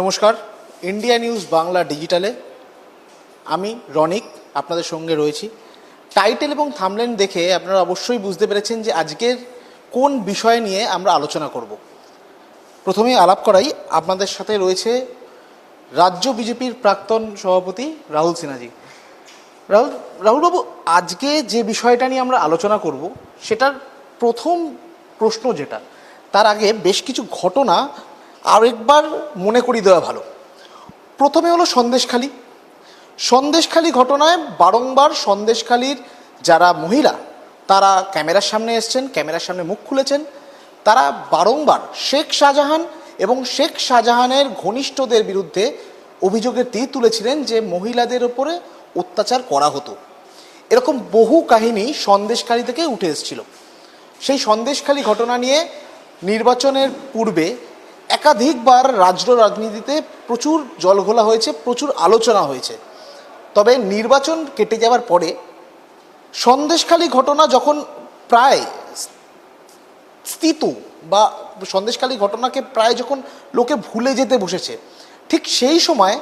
নমস্কার India news Bangla ডিজিটালে আমি রনিক, আপনাদের সঙ্গে রয়েছি। টাইটেল এবং থামলেন দেখে আপনারা অবশ্যই বুঝতে পেরেছেন যে আজকের কোন বিষয় নিয়ে আমরা আলোচনা করব। প্রথমেই আলাপ করাই, আপনাদের সাথে রয়েছে রাজ্য বিজেপির প্রাক্তন সভাপতি রাহুল সিনহাজি। রাহুল, রাহুলবাবু, আজকে যে বিষয়টা নিয়ে আমরা আলোচনা করব, সেটার প্রথম প্রশ্ন যেটা, তার আগে বেশ কিছু ঘটনা আরেকবার মনে করিয়ে দেওয়া ভালো। প্রথমে হলো সন্দেশখালী। সন্দেশখালী ঘটনায় বারংবার সন্দেশখালীর যারা মহিলা, তারা ক্যামেরার সামনে এসছেন, ক্যামেরার সামনে মুখ খুলেছেন। তারা বারংবার শেখ শাহজাহান এবং শেখ শাহজাহানের ঘনিষ্ঠদের বিরুদ্ধে অভিযোগের তীর তুলেছিলেন যে মহিলাদের ওপরে অত্যাচার করা হতো। এরকম বহু কাহিনী সন্দেশখালী থেকে উঠে এসেছিল। সেই সন্দেশখালী ঘটনা নিয়ে নির্বাচনের পূর্বে একাধিকবার রাজ্য রাজনীতিতে প্রচুর জলঘোলা হয়েছে, প্রচুর আলোচনা হয়েছে। তবে নির্বাচন কেটে যাওয়ার পরে সন্দেশখালী ঘটনা যখন প্রায় স্থিত বা সন্দেশখালী ঘটনাকে প্রায় যখন লোকে ভুলে যেতে বসেছে, ঠিক সেই সময়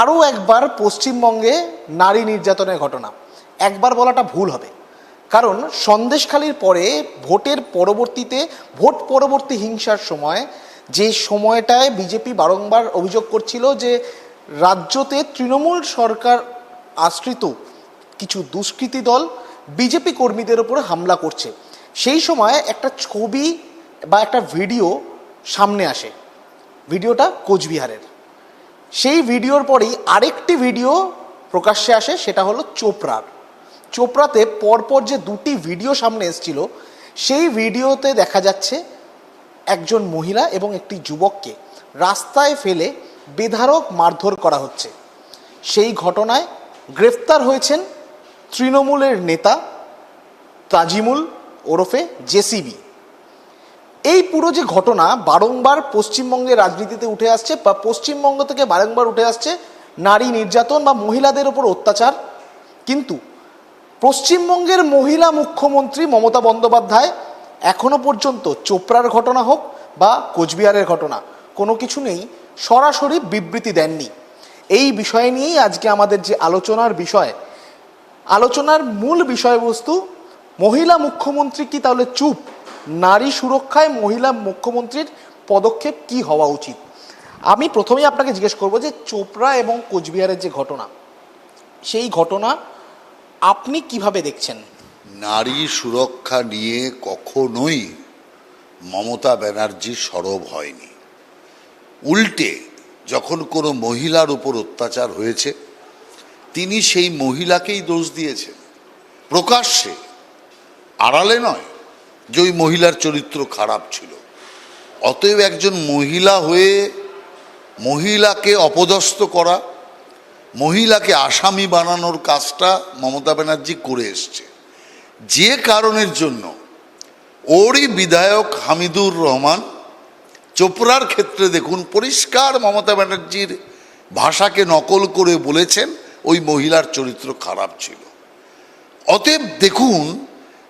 আরও একবার পশ্চিমবঙ্গে নারী নির্যাতনের ঘটনা। একবার বলাটা ভুল হবে। কারণ সন্দেশখালীর পরে ভোটের পরবর্তীতে, ভোট পরবর্তী হিংসার সময় যে সময়টায় বিজেপি বারংবার অভিযোগ করছিল যে রাজ্যতে তৃণমূল সরকার আশ্রিত কিছু দুষ্কৃতী দল বিজেপি কর্মীদের উপরে হামলা করছে। সেই সময় একটা ছবি বা একটা ভিডিও সামনে আসে। ভিডিওটা কোচবিহারের। সেই ভিডিওর পরেই আরেকটি ভিডিও প্রকাশ্যে আসে, সেটা হলো চোপড়ার। চোপড়াতে পরপর যে দুটি ভিডিও সামনে এসেছিল, সেই ভিডিওতে দেখা যাচ্ছে একজন মহিলা এবং একটি যুবককে রাস্তায় ফেলে বেধারক মারধর করা হচ্ছে। সেই ঘটনায় গ্রেফতার হয়েছেন তৃণমূলের নেতা তাজিমুল ওরফে জেসিবি। এই পুরো যে ঘটনা বারংবার পশ্চিমবঙ্গের রাজনীতিতে উঠে আসছে বা পশ্চিমবঙ্গ থেকে বারংবার উঠে আসছে, নারী নির্যাতন বা মহিলাদের ওপর অত্যাচার। কিন্তু পশ্চিমবঙ্গের মহিলা মুখ্যমন্ত্রী মমতা বন্দ্যোপাধ্যায় এখনও পর্যন্ত চোপড়ার ঘটনা হোক বা কোচবিহারের ঘটনা, কোনো কিছু নেই, সরাসরি বিবৃতি দেননি। এই বিষয় নিয়েই আজকে আমাদের যে আলোচনার বিষয়, আলোচনার মূল বিষয়বস্তু, মহিলা মুখ্যমন্ত্রী কি তাহলে চুপ? নারী সুরক্ষায় মহিলা মুখ্যমন্ত্রীর পদক্ষেপ কি হওয়া উচিত? আমি প্রথমেই আপনাকে জিজ্ঞেস করব যে চোপড়া এবং কোচবিহারের যে ঘটনা, সেই ঘটনা আপনি কীভাবে দেখছেন? নারী সুরক্ষা নিয়ে কখনোই মমতা ব্যানার্জি সরব হয়নি। উল্টে যখন কোনো মহিলার উপর অত্যাচার হয়েছে, তিনি সেই মহিলাকেই দোষ দিয়েছেন। প্রকাশ্যে, আড়ালে নয় যে ওই মহিলার চরিত্র খারাপ ছিল। অতএব একজন মহিলা হয়ে মহিলাকে অপদস্থ করা, মহিলাকে আসামি বানানোর কাজটা মমতা ব্যানার্জি করে এসছে। যে কারণের জন্য ওরই বিধায়ক হামিদুর রহমান চোপড়ার ক্ষেত্রে দেখুন পরিষ্কার মমতা ব্যানার্জির ভাষাকে নকল করে বলেছেন, ওই মহিলার চরিত্র খারাপ ছিল। অতএব দেখুন,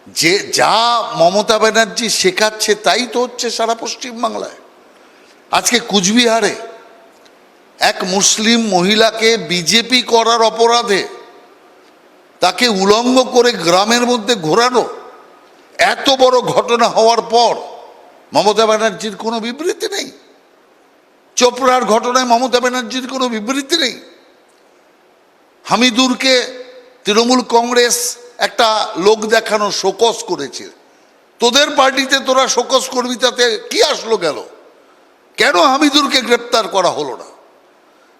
যে, যা মমতা ব্যানার্জি শেখাচ্ছে তাই তো হচ্ছে সারা পশ্চিমবাংলায়। আজকে কুচবিহারে এক মুসলিম মহিলাকে বিজেপি করার অপরাধে তাকে উলঙ্গ করে গ্রামের মধ্যে ঘোরানো। এত বড় ঘটনা হওয়ার পর মমতা ব্যানার্জির কোনো বিবৃতি নেই। চোপড়ার ঘটনায় মমতা ব্যানার্জির কোনো বিবৃতি নেই। হামিদুরকে তৃণমূল কংগ্রেস একটা লোক দেখানো শোকস করেছে। তোদের পার্টিতে তোরা শোকস করবি, তাতে কি আসলো গেল? কেন হামিদুরকে গ্রেপ্তার করা হলো না?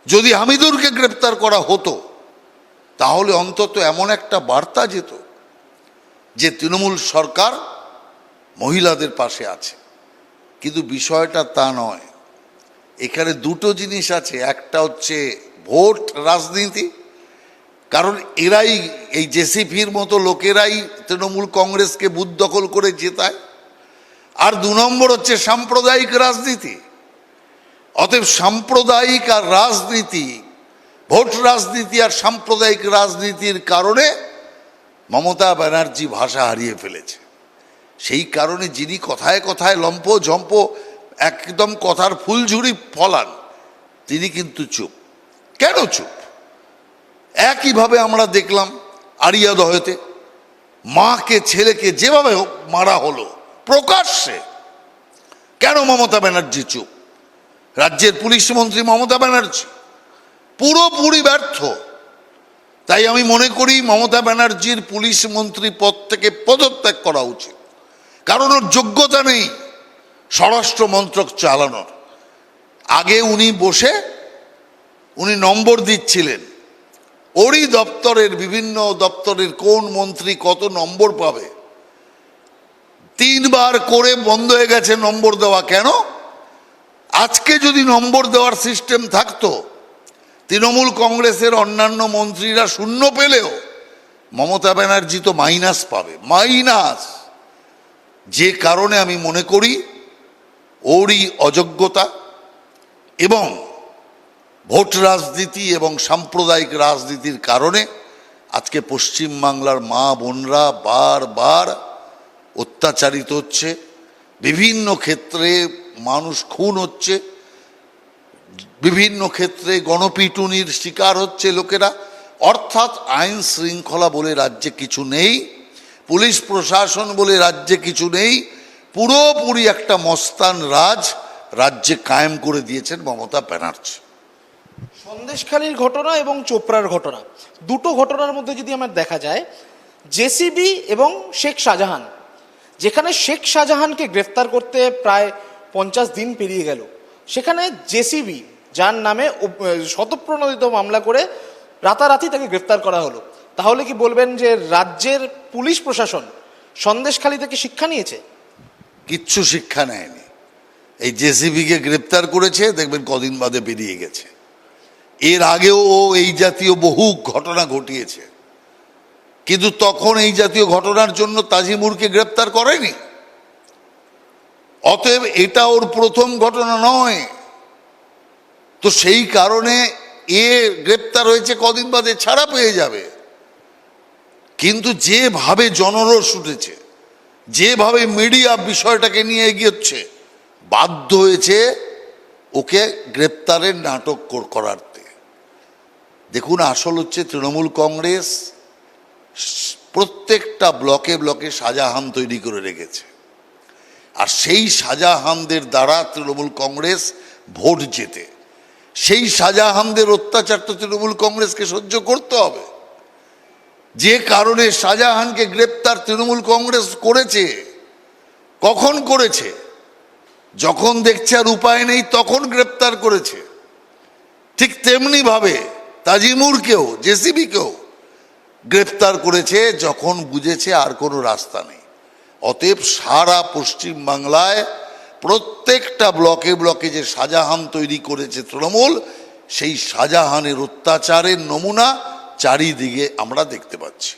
যদি হামিদুরকে গ্রেপ্তার করা হতো তাহলে অন্তত এমন একটা বার্তা যেত যে তৃণমূল সরকার মহিলাদের পাশে আছে। কিন্তু বিষয়টা তা নয়। এখানে দুটো জিনিস আছে। একটা হচ্ছে ভোট রাজনীতি। কারণ এরাই এই জেসিপির মতো লোকেরাই তৃণমূল কংগ্রেসকে বুথ দখল করে জেতায়। আর দু নম্বর হচ্ছে সাম্প্রদায়িক রাজনীতি। অতএব সাম্প্রদায়িক আর রাজনীতি ভোট রাজনীতি আর সাম্প্রদায়িক রাজনীতির কারণে মমতা ব্যানার্জি ভাষা হারিয়ে ফেলেছে। সেই কারণে যিনি কথায় কথায় লম্প ঝম্প, একদম কথার ফুলঝুরি ফলান, তিনি কিন্তু চুপ। কেন চুপ? একইভাবে আমরা দেখলাম আরিয়াদহতে, মাকে, ছেলেকে যেভাবে মারা হলো, প্রকাশ্যে। কেন মমতা ব্যানার্জি চুপ? রাজ্যের পুলিশ মন্ত্রী মমতা ব্যানার্জি। পুরোপুরি ব্যর্থ। তাই আমি মনে করি মমতা ব্যানার্জির পুলিশ মন্ত্রী পদ থেকে পদত্যাগ করা উচিত। কারণ ওর যোগ্যতা নেই স্বরাষ্ট্র মন্ত্রক চালানোর। আগে উনি বসে উনি নম্বর দিচ্ছিলেন। ওরই দপ্তরের বিভিন্ন দপ্তরের কোন মন্ত্রী কত নম্বর পাবে। তিনবার করে বন্ধ হয়ে গেছে নম্বর দেওয়া কেন? আজকে যদি নম্বর দেওয়ার সিস্টেম থাকতো তৃণমূল কংগ্রেসের অন্যান্য মন্ত্রীরা শূন্য পেলেও মমতা ব্যানার্জি তো মাইনাস পাবে, মাইনাস। যে কারণে আমি মনে করি ওরই অযোগ্যতা এবং ভোট রাজনীতি এবং সাম্প্রদায়িক রাজনীতির কারণে আজকে পশ্চিম বাংলার মা বোনরা বারবার অত্যাচারিত হচ্ছে, বিভিন্ন ক্ষেত্রে মানুষ খুন হচ্ছে। বিভিন্ন ক্ষেত্রে গণপিটুনির শিকার হচ্ছে লোকেরা। অর্থাৎ আইন শৃঙ্খলা বলে রাজ্যে কিছু নেই, পুলিশ প্রশাসন বলে রাজ্যে কিছু নেই, পুরোপুরি একটা মস্তান রাজ রাজ্যে কায়েম করে দিয়েছেন মমতা ব্যানার্জি। সন্দেশখালীর ঘটনা এবং চোপড়ার ঘটনা, দুটো ঘটনার মধ্যে যদি আমার দেখা যায়, জেসিবি এবং শেখ শাহজাহান, যেখানে শেখ শাহজাহানকে গ্রেফতার করতে প্রায় পঞ্চাশ দিন পেরিয়ে গেল। সেখানে জেসিবি, যার নামে শতপ্রণোদিত মামলা করে রাতারাতি তাকে গ্রেফতার করা হলো। তাহলে কি বলবেন যে রাজ্যের পুলিশ প্রশাসন সন্দেশখালী থেকে শিক্ষা নিয়েছে? কিচ্ছু শিক্ষা নেয়নি। এই জেসিবিকে গ্রেপ্তার করেছে, দেখবেন কদিন বাদে বেরিয়ে গেছে। এর আগেও ও এই জাতীয় বহু ঘটনা ঘটিয়েছে। কিন্তু তখন এই জাতীয় ঘটনার জন্য তাজিমুরকে গ্রেপ্তার করেনি? অতএব এটা ওর প্রথম ঘটনা নয়। তো সেই কারণে এ গ্রেপ্তার হয়েছে কদিন বাদে, ছাড়া পেয়ে যাবে। কিন্তু যেভাবে জনরোষ উঠেছে, যেভাবে মিডিয়া বিষয়টাকে নিয়ে এগিয়েছে, বাধ্য হয়েছে ওকে গ্রেপ্তারের নাটক কর- করাতে। দেখুন, আসল হচ্ছে তৃণমূল কংগ্রেস প্রত্যেকটা ব্লকে ব্লকে শাহজাহান তৈরি করে রেখেছে। আর সেই শাহজাহানদের দ্বারা তৃণমূল কংগ্রেস ভোট জেতে। সেই শাহজাহানদের অত্যাচার তো তৃণমূল কংগ্রেসকে সহ্য করতে হবে। যে কারণে শাহজাহানকে গ্রেপ্তার তৃণমূল কংগ্রেস করেছে। কখন করেছে? যখন দেখছে আর উপায় নেই, তখন গ্রেপ্তার করেছে। ঠিক তেমনি ভাবে তাজিমুরকেও, জেসিবিকেও গ্রেপ্তার করেছে যখন বুঝেছে আর কোনো রাস্তা নেই। অতএব সারা পশ্চিম বাংলায় প্রত্যেকটা ব্লকে ব্লকে যে শাহজাহান তৈরি করেছে তৃণমূল, সেই শাহজাহানের অত্যাচারের নমুনা চারিদিকে আমরা দেখতে পাচ্ছি।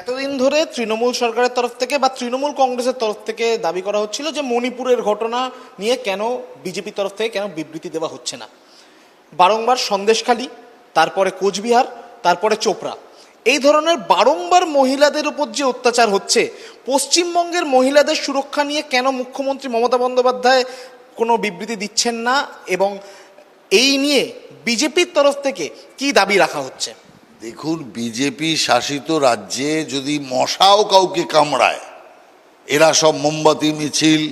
এতদিন ধরে তৃণমূল সরকারের তরফ থেকে বা তৃণমূল কংগ্রেসের তরফ থেকে দাবি করা হচ্ছিল যে মণিপুরের ঘটনা নিয়ে কেন বিজেপি তরফ থেকে কেন বিবৃতি দেওয়া হচ্ছে না। বারংবার সন্দেশখালী, তারপরে কোচবিহার, তারপরে চোপড়া। এই ধরনের বারংবার মহিলাদের উপর যে অত্যাচার হচ্ছে, পশ্চিমবঙ্গের মহিলাদের সুরক্ষা নিয়ে কেন মুখ্যমন্ত্রী মমতা বন্দ্যোপাধ্যায় কোনো বিবৃতি দিচ্ছেন না? এবং এই নিয়ে বিজেপির তরফ থেকে কি দাবি রাখা হচ্ছে? দেখুন, বিজেপি শাসিত রাজ্যে যদি মশাও কাউকে কামড়ায়, এরা সব মোমবাতি, মিছিল,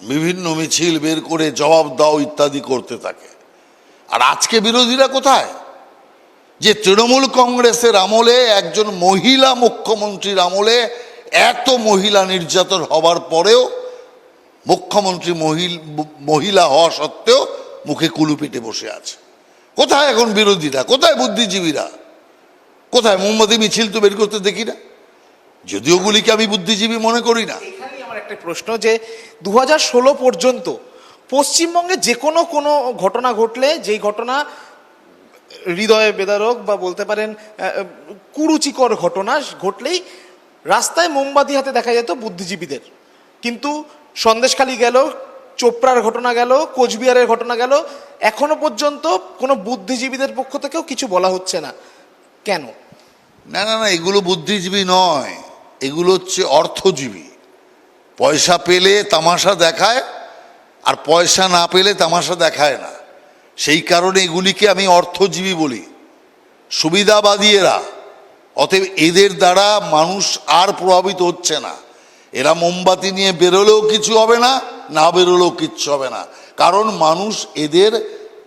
বিভিন্ন মিছিল বের করে জবাব দাও ইত্যাদি করতে থাকে। আর আজকে বিরোধীরা কোথায়? যে তৃণমূল কংগ্রেসের আমলে, একজন মহিলা মুখ্যমন্ত্রীর আমলে এত মহিলা নির্যাতন হবার পরেও মুখ্যমন্ত্রী মহিল- হওয়া সত্ত্বেও মুখে কুলু পেটে বসে আছে। কোথায় এখন বিরোধীরা? কোথায় বুদ্ধিজীবীরা? কোথায় মোমবাতি মিছিল তো বের করতে দেখি না? যদিও গুলিকে আমি বুদ্ধিজীবী মনে করি না। আমার একটা প্রশ্ন যে দু পর্যন্ত পশ্চিমবঙ্গে যে কোনো কোনো ঘটনা ঘটলে, যেই ঘটনা হৃদয়ে বেদারক বা বলতে পারেন কুরুচিকর ঘটনা ঘটলেই রাস্তায় মোমবাতি হাতে দেখা যেত বুদ্ধিজীবীদের। কিন্তু সন্দেশখালী গেল, চোপড়ার ঘটনা গেল, কোচবিহারের ঘটনা গেল, এখনও পর্যন্ত কোনো বুদ্ধিজীবীদের পক্ষ থেকেও কিছু বলা হচ্ছে না। কেন? না না না, এগুলো বুদ্ধিজীবী নয়। এগুলো হচ্ছে অর্থজীবী। পয়সা পেলে তামাশা দেখায়, আর পয়সা না পেলে তামাশা দেখায় না। সেই কারণে এগুলিকে আমি অর্থজীবী বলি। সুবিধাবাদী এরা অতএব এদের দ্বারা মানুষ আর প্রভাবিত হচ্ছে না। এরা মোমবাতি নিয়ে বেরোলেও কিছু হবে না না বেরোলেও কিচ্ছু হবে না। কারণ মানুষ এদের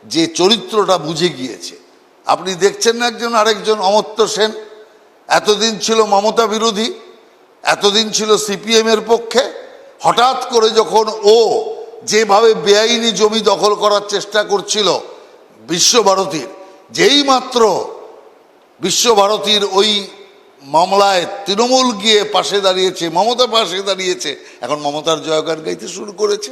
যে চরিত্রটা বুঝে গিয়েছে। আপনি দেখছেন না একজন আরেকজন অমর্ত্য সেন? এতদিন ছিল মমতা বিরোধী, এতদিন ছিল সিপিএমের পক্ষে। হঠাৎ করে যখন ও যেভাবে বেআইনি জমি দখল করার চেষ্টা করছিল বিশ্বভারতীর, যেই মাত্র বিশ্বভারতীর ওই মামলায় তৃণমূল গিয়ে পাশে দাঁড়িয়েছে, মমতা পাশে দাঁড়িয়েছে, এখন মমতার জয়গান গাইতে শুরু করেছে।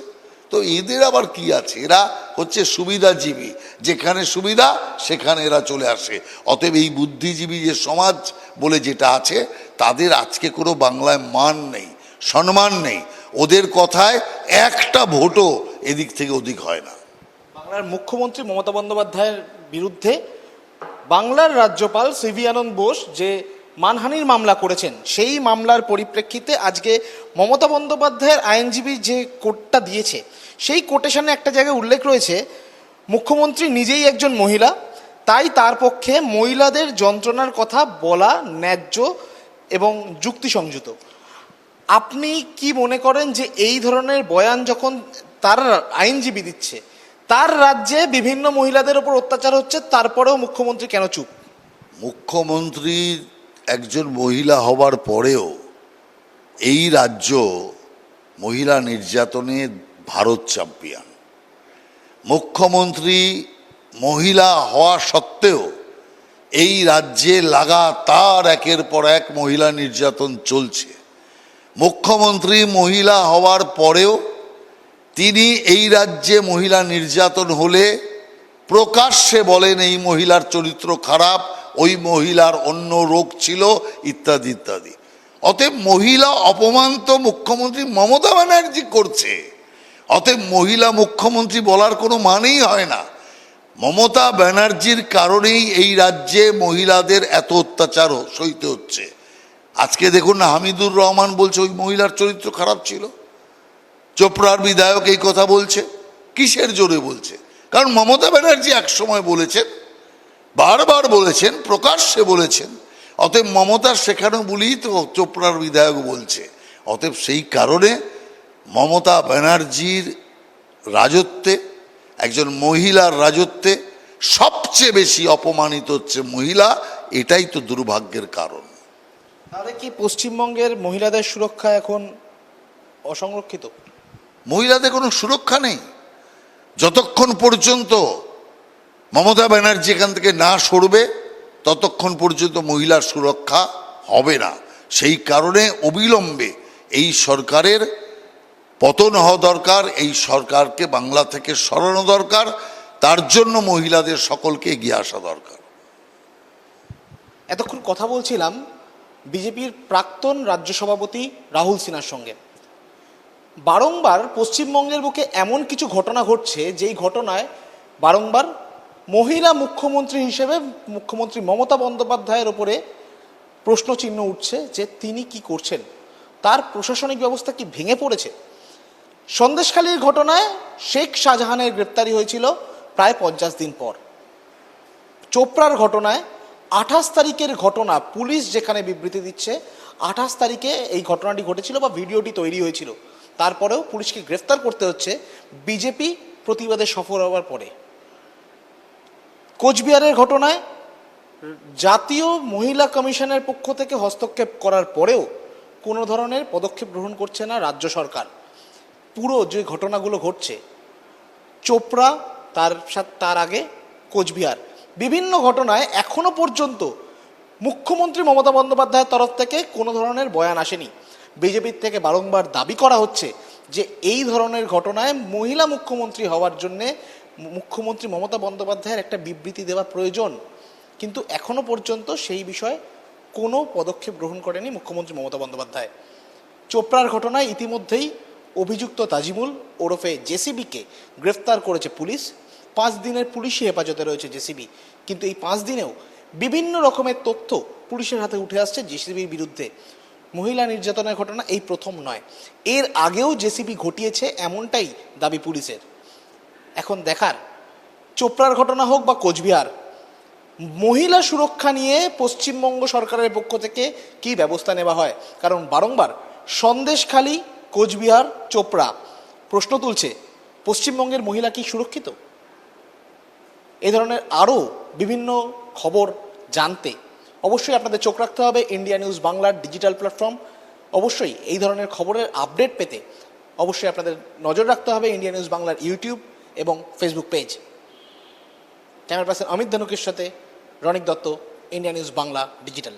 তো এদের আবার কি আছে? এরা হচ্ছে সুবিধাজীবী। যেখানে সুবিধা, সেখানে এরা চলে আসে। অতএব এই বুদ্ধিজীবী যে সমাজ বলে যেটা আছে, তাদের আজকে কোনো বাংলায় মান নেই, সম্মান নেই। ওদের কথায় একটা ভোটও এদিক থেকে ওদিক হয় না। বাংলার মুখ্যমন্ত্রী মমতা বন্দ্যোপাধ্যায়ের বিরুদ্ধে বাংলার রাজ্যপাল সিভি আনন্দ বোস যে মানহানির মামলা করেছেন, সেই মামলার পরিপ্রেক্ষিতে আজকে মমতা বন্দ্যোপাধ্যায়ের আইনজীবী যে কোর্টটা দিয়েছে, সেই কোটেশনে একটা জায়গায় উল্লেখ রয়েছে, মুখ্যমন্ত্রী নিজেই একজন মহিলা, তাই তার পক্ষে মহিলাদের যন্ত্রণার কথা বলা ন্যায্য এবং যুক্তিসংযুত আপনি কি মনে করেন যে এই ধরনের বয়ান যখন তার আইনজীবী দিচ্ছে, তার রাজ্যে বিভিন্ন মহিলাদের উপর অত্যাচার হচ্ছে, তারপরেও মুখ্যমন্ত্রী কেন চুপ? মুখ্যমন্ত্রী একজন মহিলা হবার পরেও এই রাজ্য মহিলা নির্যাতনে ভারত চ্যাম্পিয়ন। মুখ্যমন্ত্রী মহিলা হওয়া সত্ত্বেও এই রাজ্যে লাগাতার একের পর এক মহিলা নির্যাতন চলছে। মুখ্যমন্ত্রী মহিলা হওয়ার পরেও তিনি এই রাজ্যে মহিলা নির্যাতন হলে প্রকাশ্যে বলেন এই মহিলার চরিত্র খারাপ, ওই মহিলার অন্য রোগ ছিল, ইত্যাদি ইত্যাদি। অতএব মহিলা অপমান তো মুখ্যমন্ত্রী মমতা ব্যানার্জি করছে। অতএব মহিলা মুখ্যমন্ত্রী বলার কোনো মানেই হয় না। মমতা ব্যানার্জির কারণেই এই রাজ্যে মহিলাদের এত অত্যাচার সইতে হচ্ছে। আজকে দেখুন না, হামিদুর রহমান বলছে ওই মহিলার চরিত্র খারাপ ছিল। চোপড়ার বিধায়ক এই কথা বলছে, কিসের জোরে বলছে? কারণ মমতা ব্যানার্জি এক সময় বলেছেন, বারবার বলেছেন, প্রকাশ্যে বলেছেন, অতএব মমতার শেখানো বলেই তো চোপড়ার বিধায়ক বলছে। অতএব সেই কারণে মমতা ব্যানার্জির রাজত্বে, একজন মহিলার রাজত্বে সবচেয়ে বেশি অপমানিত হচ্ছে মহিলা, এটাই তো দুর্ভাগ্যের কারণ। তাহলে কি পশ্চিমবঙ্গের মহিলাদের সুরক্ষা এখন অসংরক্ষিত? মহিলাদের কোনো সুরক্ষা নেই। যতক্ষণ পর্যন্ত মমতা ব্যানার্জি এখান থেকে না সরবে ততক্ষণ পর্যন্ত মহিলার সুরক্ষা হবে না। সেই কারণে অবিলম্বে এই সরকারের পতন হওয়া দরকার এই সরকারকে বাংলা থেকে সরানো দরকার তার জন্য মহিলাদের সকলকে এগিয়ে আসা দরকার। এতক্ষণ কথা বলছিলাম বিজেপির প্রাক্তন রাজ্য সভাপতি রাহুল সিনহার সঙ্গে। বারংবার পশ্চিমবঙ্গের বুকে এমন কিছু ঘটনা ঘটছে, যেই ঘটনায় বারংবার মহিলা মুখ্যমন্ত্রী হিসেবে মুখ্যমন্ত্রী মমতা বন্দ্যোপাধ্যায়ের ওপরে প্রশ্নচিহ্ন উঠছে যে তিনি কি করছেন। তার প্রশাসনিক ব্যবস্থা কি ভেঙে পড়েছে? সন্দেশখালীর ঘটনায় শেখ শাহজাহানের গ্রেপ্তারি হয়েছিল প্রায় পঞ্চাশ দিন পর। চোপড়ার ঘটনায় আঠাশ তারিখের ঘটনা পুলিশ যেখানে বিবৃতি দিচ্ছে, আঠাশ তারিখে এই ঘটনাটি ঘটেছিল বা ভিডিওটি তৈরি হয়েছিল। তারপরেও পুলিশকে গ্রেফতার করতে হচ্ছে বিজেপি প্রতিবাদে সফল হওয়ার পরে। কোচবিহারের ঘটনায় জাতীয় মহিলা কমিশনের পক্ষ থেকে হস্তক্ষেপ করার পরেও কোনো ধরনের পদক্ষেপ গ্রহণ করছে না রাজ্য সরকার। পুরো যে ঘটনাগুলো ঘটছে, চোপড়া, তার সাথে তার আগে কোচবিহার। বিভিন্ন ঘটনায় এখনও পর্যন্ত মুখ্যমন্ত্রী মমতা বন্দ্যোপাধ্যায়ের তরফ থেকে কোনো ধরনের বয়ান আসেনি। বিজেপির থেকে বারংবার দাবি করা হচ্ছে যে এই ধরনের ঘটনায় মহিলা মুখ্যমন্ত্রী হওয়ার জন্যে মুখ্যমন্ত্রী মমতা বন্দ্যোপাধ্যায়ের একটা বিবৃতি দেওয়া প্রয়োজন। কিন্তু এখনও পর্যন্ত সেই বিষয়ে কোনো পদক্ষেপ গ্রহণ করেনি মুখ্যমন্ত্রী মমতা বন্দ্যোপাধ্যায়। চোপড়ার ঘটনায় ইতিমধ্যেই অভিযুক্ত তাজিমুল ওরফে জেসিবিকে গ্রেফতার করেছে পুলিশ। পাঁচ দিনের পুলিশি হেফাজতে রয়েছে জেসিবি। কিন্তু এই পাঁচ দিনেও বিভিন্ন রকমের তথ্য পুলিশের হাতে উঠে আসছে জেসিবির বিরুদ্ধে। মহিলা নির্যাতনের ঘটনা এই প্রথম নয়। এর আগেও জেসিবি ঘটিয়েছে এমনটাই দাবি পুলিশের। এখন দেখার। চোপড়ার ঘটনা হোক বা কোচবিহার, মহিলা সুরক্ষা নিয়ে পশ্চিমবঙ্গ সরকারের পক্ষ থেকে কি ব্যবস্থা নেওয়া হয়? কারণ বারংবার সন্দেশখালী, কোচবিহার, চোপড়া প্রশ্ন তুলছে, পশ্চিমবঙ্গের মহিলা কি সুরক্ষিত? এই ধরনের আরও বিভিন্ন খবর জানতে অবশ্যই আপনাদের চোখ রাখতে হবে ইন্ডিয়া নিউজ বাংলার ডিজিটাল প্ল্যাটফর্ম। অবশ্যই এই ধরনের খবরের আপডেট পেতে অবশ্যই আপনাদের নজর রাখতে হবে ইন্ডিয়া নিউজ বাংলার ইউটিউব এবং Facebook page. Camera person Amit ধনুকের সাথে Ronik Dutta, India news Bangla digital.